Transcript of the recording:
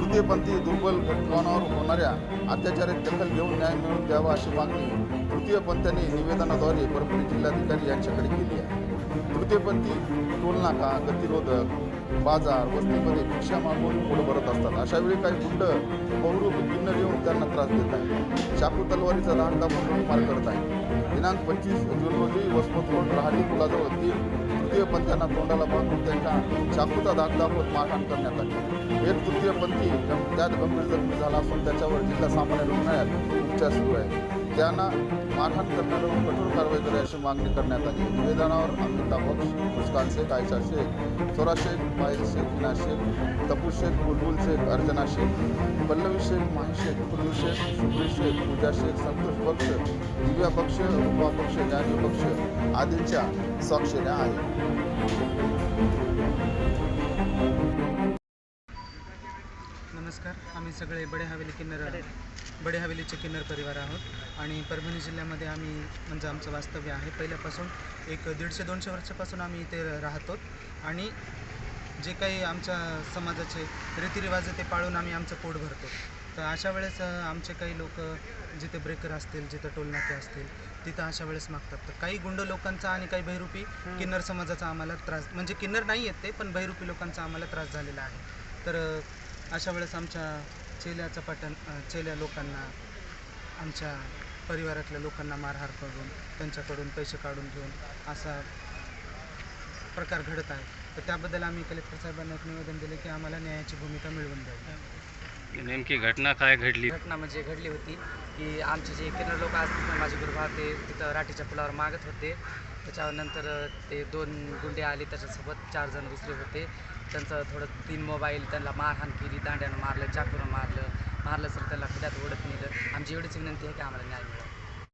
तृतीयपंथी दुर्बल घटकांवर होणाऱ्या अत्याचारात दखल घेऊन न्याय मिळवून द्यावा अशी मागणी तृतीयपंथ्यांनी निवेदनाद्वारे परभणी जिल्हाधिकारी यांच्याकडे केली आहे. तृतीयपंथी टोलनाका गतिरोधक बाजार वस्तीमध्ये भिक्षा मागून पोट भरत असतात. अशा वेळी काही गुंड बहुरूप भिन्न येऊन त्यांना त्रास देत आहेत. चाकू तलवारीचा धाक दाबून मार करत आहे दिनांक पंचवीस जून रोजी वसमत रोड रहाटी पुलाजवळ तीन तृतीयपंथींना तोंडाला बांधून त्यांना चाकूचा धाक दाखवत मारहाण करण्यात आली. एक तृतीयपंथी त्यात गंभीर जखमी झाला असून त्याच्यावर जिल्हा सामान्य रुग्णालयात उपचार सुरू आहे त्यांना मारहाण करणाऱ्यावर कठोर कारवाई करावी अशी मागणी करण्यात आली. निवेदनावर अमिताभ बक्षी. मुस्कान शेख आयशा शेख सोरा शेख पायल शेख हिना शेख तपू शेख बुलबुल शेख अर्चना शेख पल्लवी शेख माही शेख पुल्लू शेख सुप्री शेख पूजा शेख संतोष पक्ष दिव्या पक्ष रुपा पक्ष जानी पक्ष आदींच्या स्वाक्षऱ्या आहेत. नमस्कार. आम्ही सगळे बडे हवेली किन्नर बडे हवेलीचे किन्नर परिवार आहोत. आणि परभणी जिल्ह्यामध्ये आम्ही म्हणजे आमचं वास्तव्य आहे. पहिल्यापासून एक दीडशे दोनशे वर्षापासून आम्ही इथे राहतो. आणि जे काही आमच्या समाजाचे रीतिरिवाज आहे ते पाळून आम्ही आमचं पोट भरतो. तर अशा वेळेस आमचे काही लोक जिथे ब्रेकर असतील जिथे टोलनाके असतील तिथं अशा वेळेस मागतात. तर काही गुंड लोकांचा आणि काही बहिरूपी किन्नर समाजाचा आम्हाला त्रास म्हणजे किन्नर नाही आहेत ते पण बहिरूपी लोकांचा आम्हाला त्रास झालेला आहे. तर अशा वेळेस आमच्या चेल्याचं पटन अ, चेल्या लोकांना आमच्या परिवारातल्या लोकांना मारहाण करून त्यांच्याकडून पैसे काढून घेऊन असा प्रकार घडत आहे. तर त्याबद्दल आम्ही कलेक्टर साहेबांना एक निवेदन दिले की आम्हाला न्यायाची भूमिका मिळवून द्यावी. नेमकी घटना काय घडली? घटना म्हणजे घडली होती की आमचे जे किन्नर लोक असतील ना माझे गुरुभा ते तिथं राठीच्या पुलावर मागत होते. त्याच्यानंतर ते दोन गुंडे आले त्याच्यासोबत. चार जण दुसरे होते. त्यांचं थोडं तीन मोबाईल त्यांना मारहाण केली दांड्यानं मारलं चाकूनं मारलं. मारलं सर त्यांना खड्यात ओढत नेलं. आमची एवढीच विनंती आहे की आम्हाला न्याय मिळावा.